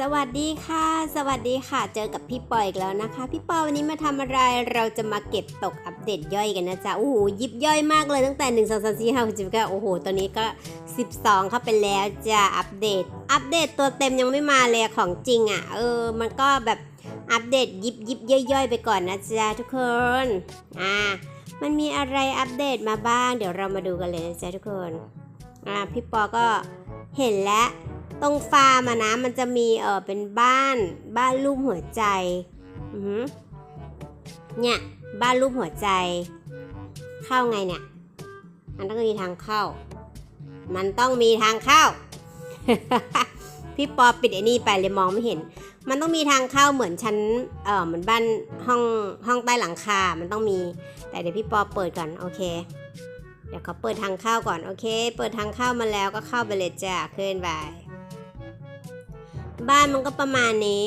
สวัสดีค่ะ สวัสดีค่ะ เจอกับพี่ปออีกแล้วนะคะ พี่ปอวันนี้มาทำอะไร เราจะมาเก็บตกอัปเดตย่อยกันนะจ๊ะ โอ้โห ยิบย่อยมากเลยตั้งแต่ 1 2 3 4 5 6 7 9โอ้โห ตอนนี้ก็ 12 เข้าไปแล้วจะอัปเดต อัปเดตตัวเต็มยังไม่มาเลยของจริงอะ่ะ เออ มันก็แบบอัปเดตยิบยิบย่อยๆ ไปก่อนนะจ๊ะทุกคน อ่า มันมีอะไรอัปเดตมาบ้าง เดี๋ยวเรามาดูกันเลยนะจ๊ะทุกคน อ่า พี่ปอก็เห็นแล้ว ตรงฟาร์มอะนะมันจะมีเออเป็นบ้านบ้านรูปหัวใจอือเนี่ยบ้านรูปหัวใจ เข้าไงเนี่ย มันต้องมีทางเข้า มันต้องมีทางเข้า พี่ปอปิดไอ้นี่ไปเลยมองไม่เห็น มันต้องมีทางเข้าเหมือนชั้นเออเหมือนบ้านห้องห้องใต้หลังคา มันต้องมี แต่เดี๋ยวพี่ปอเปิดก่อนโอเคเดี๋ยวเขาเปิดทางเข้าก่อนโอเค เปิดทางเข้ามาแล้วก็เข้าไปเลยจ้ะขึ้นไป บ้านมันก็ประมาณนี้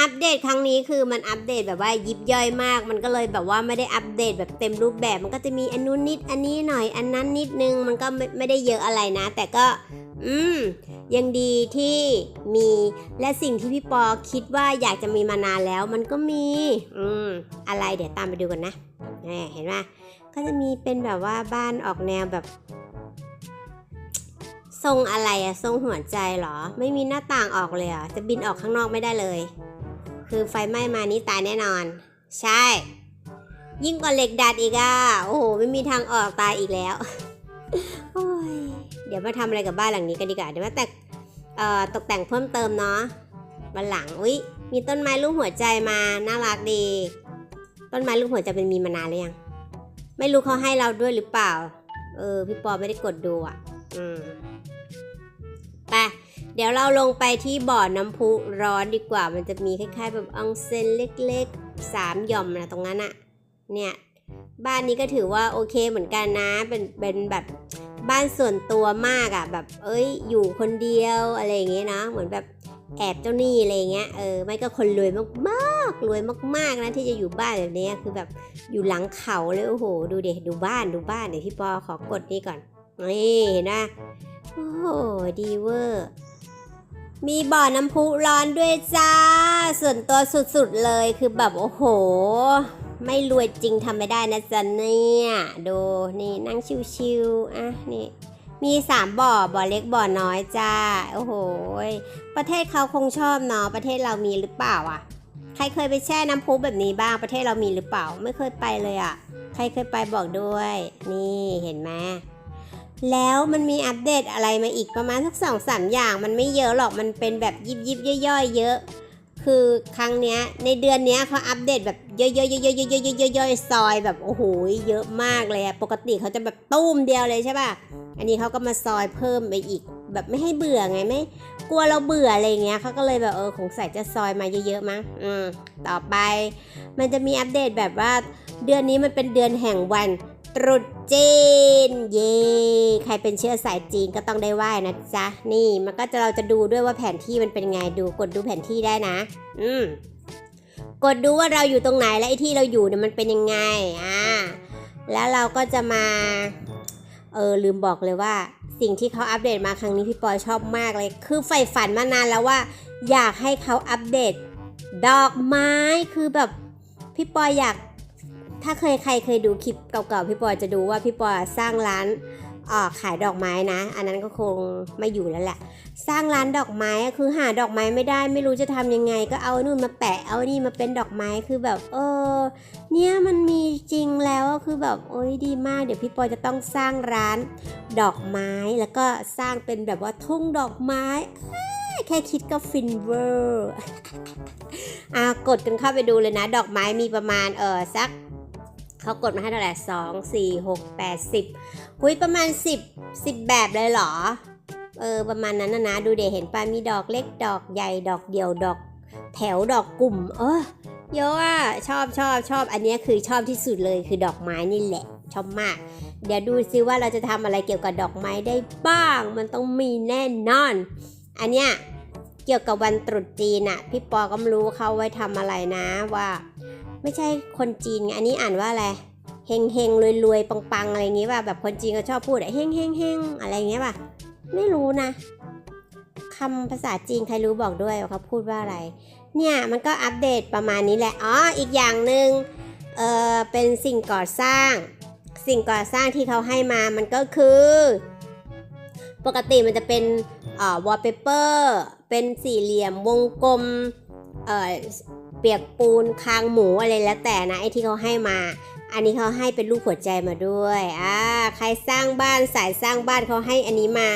อัปเดตครั้งนี้คือมันอัปเดตแบบว่ายิบย่อยมาก มันก็เลยแบบว่าไม่ได้อัปเดตแบบเต็มรูปแบบ มันก็จะมีอันนู้นนิด อันนี้หน่อย อันนั้นนิดนึง มันก็ไม่ไมได้เยอะอะไรนะ แต่ก็ อืม ยังดีที่มี และสิ่งที่พี่ปอคิดว่าอยากจะมีมานานแล้ว มันก็มี อืม อะไรเดี๋ยวตามไปดูกันนะเห็นไหมก็จะมีเป็นแบบว่าบ้านออกแนวแบบ ทรงอะไรอะทรงหัวใจเหรอ ไม่มีหน้าต่างออกเลยเหรอจะบินออกข้างนอกไม่ได้เลย คือไฟไหม้มานี้ตายแน่นอน ใช่ ยิ่งกว่าเหล็กดัดอีกอะโอ้โหไม่มีทางออกตายอีกแล้วโอ้ยเดี๋ยวมาทำอะไรกับบ้านหลังนี้กันดีกว่าเดี๋ยวมาแต่เอ่อตกแต่งเพิ่มเติมเนาะวันหลังอุ้ยมีต้นไม้รูปหัวใจมาน่ารักดี ต้นไม้รูปหัวใจเป็นมีมานานหรือยังไม่รู้เขาให้เราด้วยหรือเปล่า เออ พี่ปอไม่ได้กดดูอะ อืม เดี๋ยวเราลงไปที่บ่อน้ำพุร้อนดีกว่า มันจะมีคล้ายๆ แบบอองเซนเล็กๆสามหย่อมนะตรงนั้นอะเนี่ยบ้านนี้ก็ถือว่าโอเคเหมือนกันนะ เป็นเป็นแบบบ้านส่วนตัวมากอะแบบเอ้ยอยู่คนเดียวอะไรอย่างเงี้ยเนาะเหมือนแบบแอบเจ้าหนี้อะไรเงี้ยเออไม่ก็คนรวยมากๆรวยมากๆนะที่จะอยู่บ้านแบบนี้คือแบบอยู่หลังเขาเลยโอ้โหดูเด็ดูบ้านดูบ้านเดี๋ยวพี่ปอขอกดนี่ก่อนนี่เห็นไหมโอ้โหดีเวอร์ มีบ่อน้ำพุร้อนด้วยจ้า ส่วนตัวสุดๆเลยคือแบบโอ้โห ไม่รวยจริงทำไม่ได้นะจ๊ะเนี่ย ดูนี่นั่งชิวๆอะนี่มีสามบ่อ บ่อเล็กบ่อน้อยจ้า โอ้โห ประเทศเขาคงชอบเนาะ ประเทศเรามีหรือเปล่าอะ ใครเคยไปแช่น้ำพุแบบนี้บ้าง ประเทศเรามีหรือเปล่า ไม่เคยไปเลยอะ ใครเคยไปบอกด้วย นี่เห็นไหม แล้วมันมีอัปเดตอะไรมาอีกประมาณสักสองสามอย่าง มันไม่เยอะหรอกมันเป็นแบบยิบยิบย่อยๆเยอะ คือครั้งเนี้ยในเดือนเนี้ยเขาอัปเดตแบบย่อยๆๆๆๆๆๆๆซอยแบบโอ้โหเยอะมากเลยอะปกติเขาจะแบบตุ้มเดียวเลยใช่ป่ะอันนี้เขาก็มาซอยเพิ่มไปอีก แบบไม่ให้เบื่อไงไม่กลัวเราเบื่ออะไรเงี้ยเขาก็เลยแบบเออคงใส่จะซอยมาเยอะๆมั้งอืมต่อไป มันจะมีอัปเดตแบบว่าเดือนนี้มันเป็นเดือนแห่งวัน ตรุษจีน เย่ใครเป็นเชื้อสายจีนก็ต้องได้ไหว้นะจ๊ะ นี่มันก็จะเราจะดูด้วยว่าแผนที่มันเป็นไงดูกดดูแผนที่ได้นะ อืมกดดูว่าเราอยู่ตรงไหนและไอ้ที่เราอยู่เนี่ยมันเป็นยังไงอ่าแล้วเราก็จะมา เออลืมบอกเลยว่า สิ่งที่เขาอัปเดตมาครั้งนี้พี่ปอยชอบมากเลย คือใฝ่ฝันมานานแล้วว่า อยากให้เขาอัปเดต ดอกไม้คือแบบพี่ปอยอยาก ถ้าเคยใครเคยดูคลิปเก่าๆพี่ปอจะดูว่าพี่ปอสร้างร้านเอ่อขายดอกไม้นะ อันนั้นก็คงไม่อยู่แล้วแหละสร้างร้านดอกไม้คือหาดอกไม้ไม่ได้ ไม่รู้จะทำยังไง ก็เอานู่นมาแปะเอานี่มาเป็นดอกไม้คือแบบ เออ เนี่ยมันมีจริงแล้วคือแบบโอ้ยดีมาก เดี๋ยวพี่ปอยจะต้องสร้างร้านดอกไม้แล้วก็สร้างเป็นแบบว่าทุ่งดอกไม้แค่คิดก็ฟินเวอร์อ่ากดกันเข้าไปดูเลยนะ ดอกไม้มีประมาณเออสัก เขากดมาให้เท่าไหร่สองสี่หกแปดสิบหุยประมาณสิบสิบแบบเลยเหรอ เออ ประมาณนั้นนะนะ ดูเดี๋ยวเห็นป่ะมีดอกเล็กดอกใหญ่ดอกเดียวดอก แถวดอกกลุ่ม เออเยอะอะชอบชอบชอบ อันนี้คือชอบที่สุดเลยคือดอกไม้นี่แหละ ชอบมาก เดี๋ยวดูซิว่าเราจะทำอะไรเกี่ยวกับดอกไม้ได้บ้าง มันต้องมีแน่นอน อันเนี้ยเกี่ยวกับวันตรุษจีนอะพี่ปอก็ไม่รู้เขาไว้ทำอะไรนะว่า ไม่ใช่คนจีนไงอันนี้อ่านว่าอะไรเฮงเฮงรวยรวยปังปังอะไรอย่างงี้ป่ะแบบคนจีนก็ชอบพูดอะเฮงเฮงเฮงอะไรอย่างเงี้ยป่ะไม่รู้นะคำภาษาจีนใครรู้บอกด้วยว่าเขาพูดว่าอะไร เนี่ยมันก็อัปเดตประมาณนี้แหละอ๋ออีกอย่างหนึ่งเออเป็นสิ่งก่อสร้าง สิ่งก่อสร้างที่เขาให้มามันก็คือ ปกติมันจะเป็นเอ่อวอลเปเปอร์เป็นสี่เหลี่ยมวงกลมเอ่อ ปียกปูนคางหมูอะไรแล้วแต่นะไอที่เขาให้มา อันนี้เขาให้เป็นรูปหัวใจมาด้วยอ่าใครสร้างบ้านสายสร้างบ้านเขาให้อันนี้มา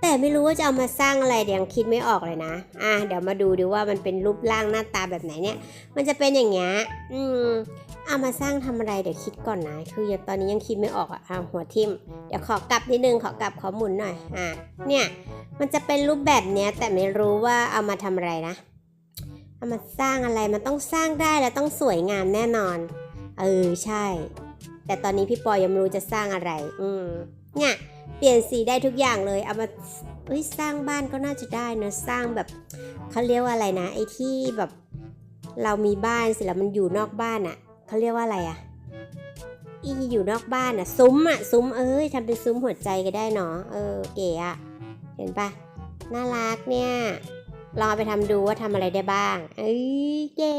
แต่ไม่รู้ว่าจะเอามาสร้างอะไรเดี๋ยวยังคิดไม่ออกเลยนะอะเดี๋ยวมาดูดูว่ามันเป็นรูปร่างหน้าตาแบบไหนเนี่ย มันจะเป็นอย่างเงี้ยอืมเอามาสร้างทำอะไรเดี๋ยวคิดก่อนนะ คือยังตอนนี้ยังคิดไม่ออกอะอะหัวทิมเดี๋ยวขอกลับนิดนึงขอกลับขอหมุนหน่อยอะเนี่ยมันจะเป็นรูปแบบเนี้ยแต่ไม่รู้ว่าเอามาทำอะไรนะ เอามาสร้างอะไรมันต้องสร้างได้แล้วต้องสวยงามแน่นอน เออใช่ แต่ตอนนี้พี่ปอยังไม่รู้จะสร้างอะไร อืมเนี่ยเปลี่ยนสีได้ทุกอย่างเลย เอามาเอ้ยสร้างบ้านก็น่าจะได้นะสร้างแบบเขาเรียกว่าอะไรนะไอ้ที่แบบ เรามีบ้านเสร็จแล้วมันอยู่นอกบ้านอะ่ะเขาเรียกว่าอะไรอะ่ะอีอยู่นอกบ้านอะ่ะซุ้มอะ่ะซุ้มเอ้ยทำเป็นซุ้มหัวใจก็ได้เนาะเออเก๋อะ่ะเห็นปะน่ารักเนี่ย ลองเอาไปทำดูว่าทำอะไรได้บ้าง เอ้ยเก๋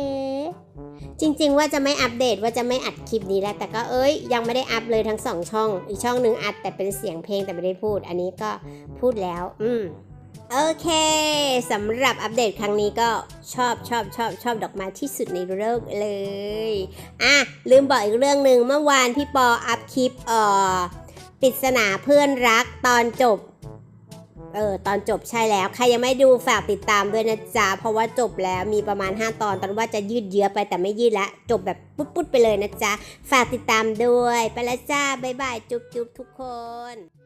จริงๆว่าจะไม่อัปเดตว่าจะไม่อัดคลิปนี้แล้ว แต่ก็เอ้ยยังไม่ได้อัพเลยทั้งสองช่อง อีกช่องหนึ่งอัดแต่เป็นเสียงเพลงแต่ไม่ได้พูด อันนี้ก็พูดแล้ว อืมโอเคสำหรับอัปเดตครั้งนี้ก็ชอบชอบชอบชอบดอกไม้ที่สุดในโลกเลย อะ ลืมบอกอีกเรื่องหนึ่งเมื่อวานพี่ปออัพคลิปเอ่อปริศนาเพื่อนรักตอนจบ เออตอนจบใช่แล้ว ใครยังไม่ดูฝากติดตามด้วยนะจ๊ะ เพราะว่าจบแล้วมีประมาณ 5 ตอนตอนว่าจะยืดเยื้อไปแต่ไม่ยืดละ จบแบบปุ๊ดๆไปเลยนะจ๊ะ ฝากติดตามด้วย ไปแล้วจ้า บ๊ายบาย จุ๊บจุบทุกคน